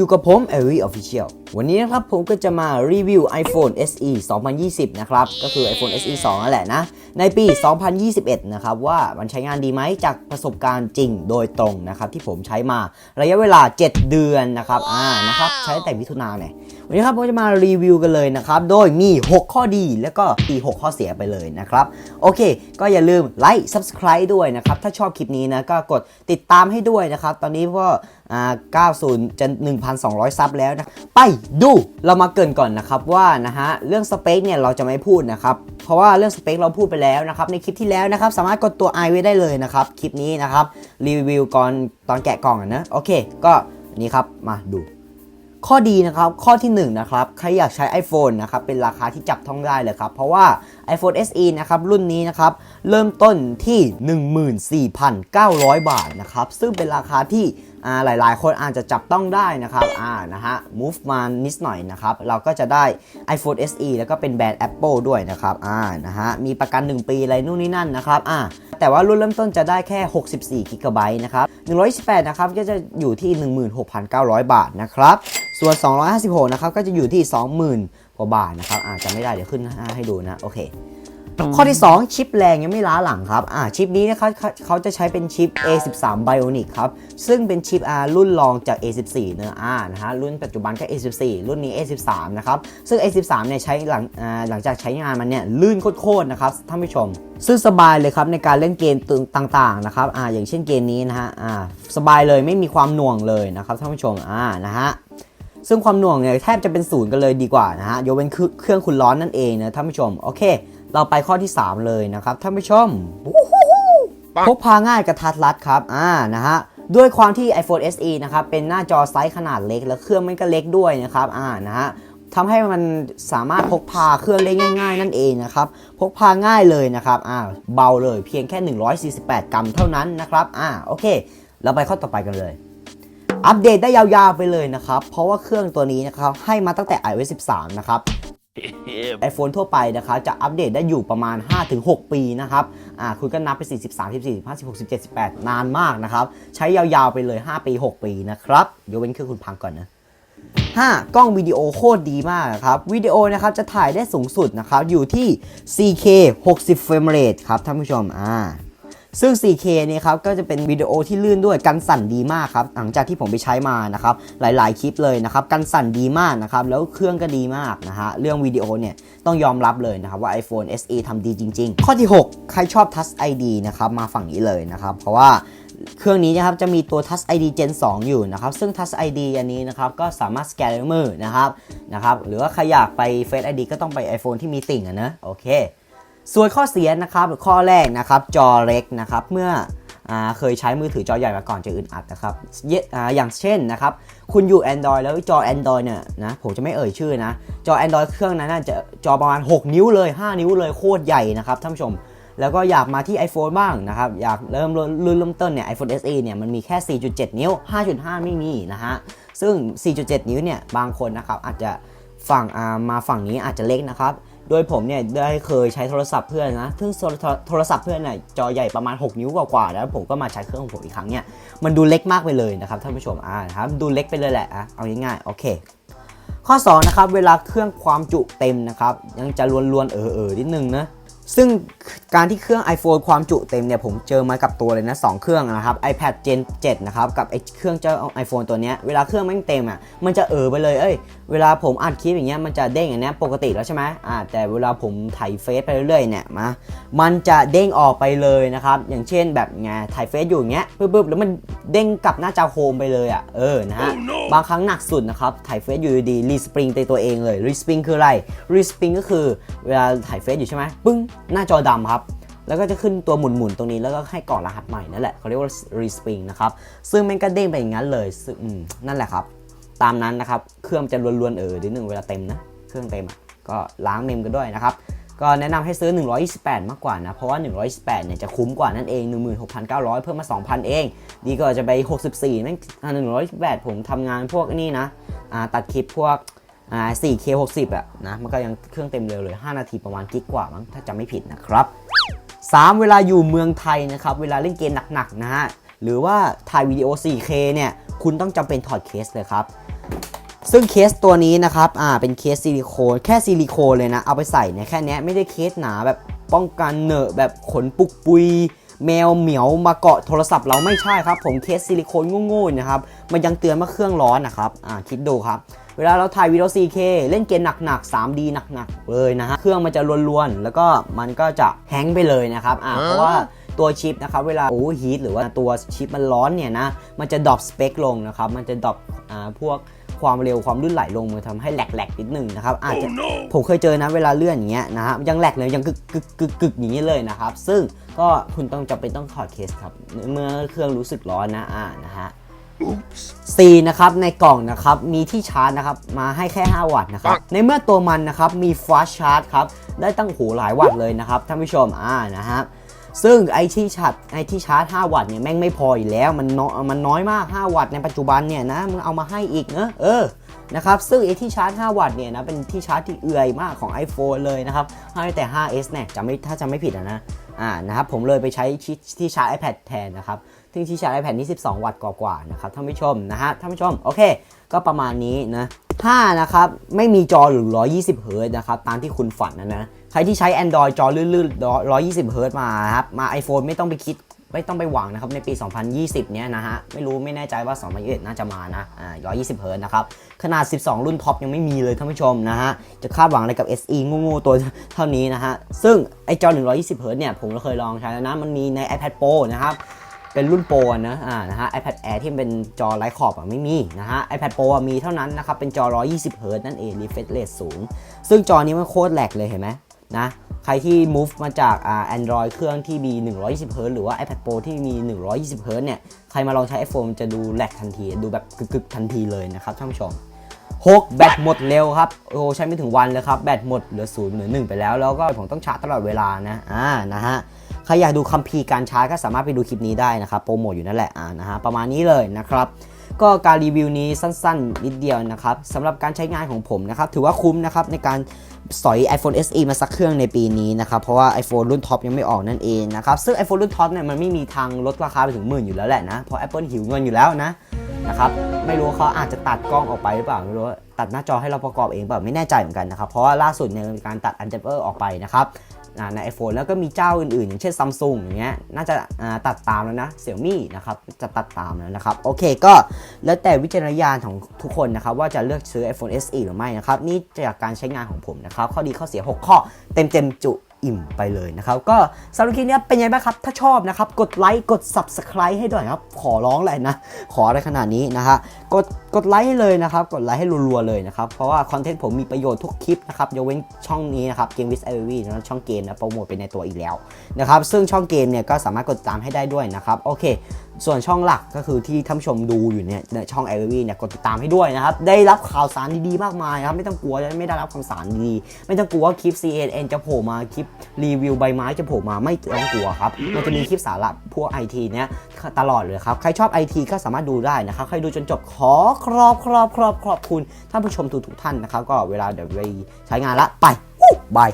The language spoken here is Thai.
อยู่กับผม a v i Official วันนี้นะครับผมก็จะมารีวิว iPhone SE 2020 นะครับ ก็คือ iPhone SE 2 นั่นแหละนะ ในปี 2021 นะครับ ว่ามันใช้งานดีไหมจากประสบการณ์จริงโดยตรงนะครับ ที่ผมใช้มาระยะเวลา 7 เดือนนะครับ อ่า นะครับ ใช้ตั้งแต่มิถุนายนเนี่ยวันนี้ครับผมจะมารีวิวกันเลยนะครับ โดยมี 6 ข้อดีแล้วก็ปี 6 ข้อเสียไปเลยนะครับ โอเค ก็อย่าลืมไลค์ Subscribe ด้วยนะครับ ถ้าชอบคลิปนี้นะก็กดติดตามให้ด้วยนะครับ ตอนนี้ก็ อ่า90 จะ 1,200 ซับแล้วนะ ไปดูเรามาเกินก่อนนะครับว่านะฮะเรื่องสเปคเนี่ยเราจะไม่พูดนะครับ เพราะว่าเรื่องสเปคเราพูดไปแล้วนะครับ ในคลิปที่แล้วนะครับ สามารถกดตัว i ไว้ได้เลยนะครับ คลิปนี้นะครับ รีวิวก่อนตอนแกะกล่องนะโอเค ก็นี่ครับมาดูข้อดีนะครับ ข้อที่1นะครับ ใครอยากใช้ iPhone นะครับ เป็นราคาที่จับต้องได้เลยครับ เพราะว่า iPhone SE นะครับ รุ่นนี้นะครับ เริ่มต้นที่ 14,900 บาทนะครับ ซึ่งเป็นราคาที่ หลายๆ คนอาจจะจับต้องได้นะครับอ่านะฮะ move มานิดหน่อยนะครับ เราก็จะได้ iPhone SE แล้วก็เป็นแบรนด์ Apple ด้วยนะครับอ่านะฮะ มีประกัน 1 ปีอะไรนู่นนี่นั่นนะครับอ่าแต่ว่ารุ่นเริ่มต้นจะได้แค่ 64 g b นะครับ 128 นะครับ ก็จะอยู่ที่ 16,900 บาทนะครับ ส่วน 256 นะครับ ก็จะอยู่ที่ 20,000 กว่าบาทนะครับอาจจะไม่ได้ เดี๋ยวขึ้นให้ดูนะ โอเค ข้อที่ 2 ชิปแรงยังไม่ล้าหลังครับอ่าชิปนี้นะครับเขาเขาจะใช้เป็นชิป A13 Bionic ครับซึ่งเป็นชิปอารุ่นรองจาก A14 เนอะอ่านะฮะรุ่นปัจจุบันก็ A14 รุ่นนี้ A13 นะครับซึ่ง A13 เนี่ยใช้หลังอ่าหลังจากใช้งานมันเนี่ยลื่นโคตรๆนะครับท่านผู้ชม ซึ่งสบายเลยครับในการเล่นเกมต่างๆนะครับอ่าอย่างเช่นเกมนี้นะฮะอ่าสบายเลยไม่มีความหน่วงเลยนะครับท่านผู้ชมอ่านะฮะซึ่งความหน่วงเนี่ยแทบจะเป็นศูนย์กันเลยดีกว่านะฮะยกเว้นเครื่องคุณร้อนนั่นเองนะท่านผู้ชมโอเค เราไปข้อที่ 3 เลยนะครับท่านผู้ชมพกพาง่ายกระทัดรัดครับอ่านะฮะด้วยความที่ iPhone SE นะครับเป็นหน้าจอไซส์ขนาดเล็ก แล้วเครื่องมันก็เล็กด้วยนะครับอ่านะฮะทำให้มันสามารถพกพาเครื่องเล่นง่าย ๆ นั่นเองนะครับ พกพาง่ายเลยนะครับอ่าเบาเลยเพียงแค่ 148 กรัมเท่านั้นนะครับอ่าโอเค เราไปข้อต่อไปกันเลย อัปเดตได้ยาวๆไปเลยนะครับ เพราะว่าเครื่องตัวนี้นะครับให้มาตั้งแต่ iOS 13 นะครับ iPhone ทั่วไปนะครับจะอัปเดตได้อยู่ประมาณ 5-6 ปีนะครับอ่าคุณก็นับไป 43 14 15 16 17 18 นานมากนะครับ ใช้ยาวๆไปเลย 5 ปี 6 ปีนะครับยกเว้นเครื่องคุณพังก่อนนะ 5. กล้องวิดีโอโคตรดีมากครับวิดีโอนะครับจะถ่ายได้สูงสุดนะครับอยู่ที่ 4K 60 เฟรมเรทครับท่านผู้ชมอ่า ซึ่ง 4K เนี่ยครับก็จะเป็นวิดีโอที่ลื่นด้วยกันสั่นดีมากครับหลังจากที่ผมไปใช้มานะครับหลาย ๆ คลิปเลยนะครับกันสั่นดีมากนะครับแล้วเครื่องก็ดีมากนะฮะเรื่องวิดีโอเนี่ยต้องยอมรับเลยนะครับว่า iPhone SE ทำดีจริง ๆ ข้อที่ 6 ใครชอบ Touch ID นะครับมาฝั่งนี้เลยนะครับเพราะว่าเครื่องนี้นะครับจะมีตัว Touch ID Gen 2 อยู่นะครับซึ่ง Touch ID อันนี้นะครับก็สามารถสแกนด้วยมือนะครับนะครับหรือว่าใครอยากไป Face ID ก็ต้องไป iPhone ที่มีติ่งอะนะโอเค ส่วนข้อเสียนะครับข้อแรกนะครับจอเล็กนะครับเมื่อเคยใช้มือถือจอใหญ่มาก่อนจะอึดอัดนะครับอย่างเช่นนะครับคุณอยู่ Android แล้วจอ Android เนี่ยนะผมจะไม่เอ่ยชื่อนะ จอ Android เครื่องนั้นน่าจะจอประมาณ 6 นิ้วเลย 5 นิ้วเลยโคตรใหญ่นะครับท่านผู้ชม แล้วก็อยากมาที่ iPhone บ้างนะครับอยากเริ่มรุ่นเริ่มต้นเนี่ย iPhone SE เนี่ยมันมีแค่ 4.7 นิ้ว 5.5 ไม่มีนะฮะซึ่ง 4.7 นิ้วเนี่ยบางคนนะครับอาจจะฝั่งมาฝั่งนี้อาจจะเล็กนะครับ โดยผมเนี่ยได้เคยใช้โทรศัพท์เพื่อนนะซึ่งโทรโทรศัพท์เพื่อนเนี่ยจอใหญ่ประมาณ 6 นิ้วกว่าๆแล้วผมก็มาใช้เครื่องของผมอีกครั้งเนี่ยมันดูเล็กมากไปเลยนะครับท่านผู้ชมอ่าครับดูเล็กไปเลยแหละอะเอาง่ายๆโอเค ข้อ2นะครับเวลาเครื่องความจุเต็มนะครับยังจะลวนๆเออๆนิดนึงนะ ซึ่งการที่เครื่อง iPhone ความจุเต็มเนี่ยผมเจอมากับตัวเลยนะ 2 เครื่องนะครับ iPad Gen 7 นะครับ กับไอเครื่องเจ้า iPhone ตัวเนี้ยเวลาเครื่องไม่เต็มอะมันจะเออไปเลยเอ้ยเวลาผมอัดคลิปอย่างเงี้ยมันจะเด้งอย่างเนี้ยปกติแล้วใช่ไหมอ่าแต่เวลาผมถ่ายเฟซไปเรื่อยๆเนี่ยมา มันจะเด้งออกไปเลยนะครับ อย่างเช่นแบบไงถ่ายเฟซอยู่อย่างเงี้ยปึ๊บๆแล้วมันเด้งกลับหน้าจอโฮมไปเลยอะเออนะฮะบางครั้งหนักสุดนะครับถ่ายเฟซอยู่ดีรีสปริงตัวเองเลยรีสปริงคืออะไรรีสปริงก็คือเวลาถ่ายเฟซอยู่ใช่ไหมปึ้งหน้าจอดำครับแล้วก็จะขึ้นตัวหมุนๆตรงนี้แล้วก็ให้กรอกรหัสใหม่นั่นแหละเขาเรียกว่ารีสปริงนะครับซึ่งมันก็เด้งไปอย่างนั้นเลยซึ่งอืมนั่นแหละครับ ตามนั้นนะครับเครื่องจะลวนๆเออนิดนึงเวลาเต็มนะเครื่องเต็มอะก็ล้างเมมกันด้วยนะครับ ก็แนะนำให้ซื้อ 128 มากกว่านะ เพราะว่า 128 เนี่ยจะคุ้มกว่านั่นเอง 16,900 เพิ่มมา 2,000 เอง ดีกว่าจะไป 64แม่งอ่า128 ผมทำงานพวกนี่นะตัดคลิปพวก 4K 60อะนะ มันก็ยังเครื่องเต็มเร็วเลย 5 นาทีประมาณกิกกว่ามั้งถ้าจำไม่ผิดนะครับ 3 เวลาอยู่เมืองไทยนะครับ เวลาเล่นเกมหนักๆนะฮะ หรือว่าถ่ายวิดีโอ 4K เนี่ย คุณต้องจำเป็นถอดเคสเลยครับ ซึ่งเคสตัวนี้นะครับ อ่า เป็นเคสซิลิโคนแค่ซิลิโคนเลยนะ เอาไปใส่เนี่ยแค่เนี้ยไม่ได้เคสหนาแบบป้องกันเหนอะแบบขนปุกปุย แมวเหมียวมาเกาะโทรศัพท์เราไม่ใช่ครับ ผมเคสซิลิโคนโง่ๆนะครับ มันยังเตือนว่าเครื่องร้อนนะครับ อ่า คิดดูครับ เวลาเราถ่ายวิดีโอ 4K เล่นเกมหนักๆ 3D หนักๆ เลยนะฮะ เครื่องมันจะรวนๆ แล้วก็มันก็จะแฮงก์ไปเลยนะครับ อ่า เพราะว่าตัวชิปนะครับเวลาโอเวอร์ฮีทหรือว่าตัวชิปมันร้อนเนี่ยนะ มันจะดรอปสเปคลงนะครับ มันจะดรอปอ่าพวก ความเร็วความลื่นไหลลงมันทำให้แหลกๆนิดหนึงนะครับอาจจะผมเคยเจอนะเวลาเลื่อนอย่างเงี้ยนะฮะยังแหลกเลยยังกึกกึกกึกกึกอย่างนี้เลยนะครับซึ่งก็คุณต้องจำเป็นต้องถอดเคสครับ เมื่อเครื่องรู้สึกร้อนนะอ่านะฮะ C นะครับในกล่องนะครับมีที่ชาร์จนะครับมาให้แค่ 5 วัตต์นะครับในเมื่อตัวมันนะครับมี fast charge ครับได้ตั้งโหหลายวัตต์เลยนะครับท่านผู้ชมอ่านะฮะ ซึ่งไอที่ชาร์จไอที่ชาร์จ 5 วัตต์เนี่ยแม่งไม่พออยู่แล้วมันน้อยมันน้อยมาก 5 วัตต์ในปัจจุบันเนี่ยนะมึงเอามาให้อีกเนอะเออนะครับซึ่งไอที่ชาร์จ 5 วัตต์เนี่ยนะเป็นที่ชาร์จที่เอื่อยมากของ iPhone เลยนะครับให้แต่ 5s เนี่ยจะไม่ถ้าจะไม่ผิดอะนะอ่านะครับผมเลยไปใช้ที่ที่ชาร์จ iPad แทนนะครับซึ่งที่ชาร์จ iPad นี่ 12 วัตต์กว่าๆนะครับท่านผู้ชมนะฮะท่านผู้ชมโอเค ก็ประมาณนี้นะ5นะครับไม่มีจอหรือ120 เฮิร์ตนะครับตามที่คุณฝันนะนะ ใครที่ใช้ Android จอลื่นๆ120เฮิร์ตซ์มาครับ มา iPhone ไม่ต้องไปคิดไม่ต้องไปหวังนะครับในปี 2020 เนี้ยนะฮะ ไม่รู้ไม่แน่ใจว่า 2021 น่าจะมานะ อ่า 120เฮิร์ตนะครับ ขนาด 12 รุ่นท็อปยังไม่มีเลยท่านผู้ชมนะฮะ จะคาดหวังอะไรกับ SE งูๆตัวเท่านี้นะฮะ ซึ่งไอจอ 120เฮิร์ตเนี่ยผมก็เคยลองใช้แล้วนะ มันมีใน iPad Pro นะครับ เป็นรุ่นโปรนะ อ่า นะฮะ iPad Air ที่เป็นจอไร้ขอบอะไม่มีนะฮะ iPad Pro มีเท่านั้นนะครับ เป็นจอ 120เฮิร์ตนั่นเอง refresh rate สูง ซึ่งจอนี้มันโคตรแหลกเลยเห็นไหม นะใครที่ move มาจากอ่า Android เครื่องที่มี 120เฮิร์ตซ์หรือว่า iPad Pro ที่มี 120เฮิร์ตซ์เนี่ย ใครมาลองใช้ iPhone จะดูแหลกทันที ดูแบบกึกๆ ทันทีเลยนะครับท่านผู้ชม6แบตหมดเร็วครับ โอ้ใช้ไม่ถึงวันเลยครับ แบตหมดเหลือศูนย์เหลือหนึ่งไปแล้ว แล้วก็ผมต้องชาร์จตลอดเวลานะ อ่า นะฮะ ใครอยากดูคัมภีร์การชาร์จก็สามารถไปดูคลิปนี้ได้นะครับ โปรโมทอยู่นั่นแหละ อ่า นะฮะ ประมาณนี้เลยนะครับ ก็การรีวิวนี้สั้นๆ นิดเดียวนะครับสำหรับการใช้งานของผมนะครับ ถือว่าคุ้มนะครับในการสอย iPhone SE มาสักเครื่องในปีนี้นะครับ เพราะว่า iPhone รุ่นท็อปยังไม่ออกนั่นเองนะครับ ซึ่ง iPhone รุ่นท็อปเนี่ยมันไม่มีทางลดราคาไปถึงหมื่นอยู่แล้วแหละนะ เพราะ Apple หิวเงินอยู่แล้วนะนะครับไม่รู้เขาอาจจะตัดกล้องออกไปหรือเปล่าไม่รู้ตัดหน้าจอให้เราประกอบเองเปล่าไม่แน่ใจเหมือนกันนะครับ เพราะว่าล่าสุดเนี่ยมีการตัดอันเจเปอร์ออกไปนะครับ ใน iPhone แล้วก็มีเจ้าอื่นๆ อย่างเช่นซัมซุงอย่างเงี้ยน่าจะตัดตามแล้วนะเสี่ยมี่นะครับจะตัดตามแล้วนะครับ โอเคก็แล้วแต่วิจารณญาณของทุกคนนะครับ ว่าจะเลือกซื้อ iPhone SE หรือไม่นะครับ นี่จากการใช้งานของผมนะครับ ข้อดีข้อเสีย 6 ข้อเต็มๆจุ อิ่มไปเลยนะครับ ก็สำหรับคลิปนี้เป็นไงบ้างครับ ถ้าชอบนะครับ กดไลค์กด subscribe ให้ด้วยครับ ขอร้องเลยนะ ขออะไรขนาดนี้นะฮะกดกดไลค์ให้เลยนะครับ กดไลค์ให้รัวๆเลยนะครับ เพราะว่าคอนเทนต์ผมมีประโยชน์ทุกคลิปนะครับยกเว้นช่องนี้นะครับเกมวิสเอวีนะช่องเกมนะโปรโมทไปในตัวอีกแล้วนะครับซึ่งช่องเกมเนี่ยก็สามารถกดตามให้ได้ด้วยนะครับโอเคส่วนช่องหลักก็คือที่ท่านชมดูอยู่เนี่ยช่อง a อ v เนี่ยกดติดตามให้ด้วยนะครับ ได้รับข่าวสารดีๆมากมายครับ ไม่ต้องกลัวจะไม่ได้รับข่าวสารดีไม่ต้องกลัวว่าคลิป CNN จะโผล่มาคลิปรีวิวใบไม้จะโผล่มาไม่ต้องกลัวครับมันจะมีคลิปสาระพวกไอทีเนี่ยตลอดเลยครับ ใครชอบไอทีก็สามารถดูได้นะครับใครดูจนจบขอครอบครอบครอบครอบคุณท่านผู้ชมทุกท่านนะครับก็เวลาเดี๋ยวไปใช้งานละไปบาย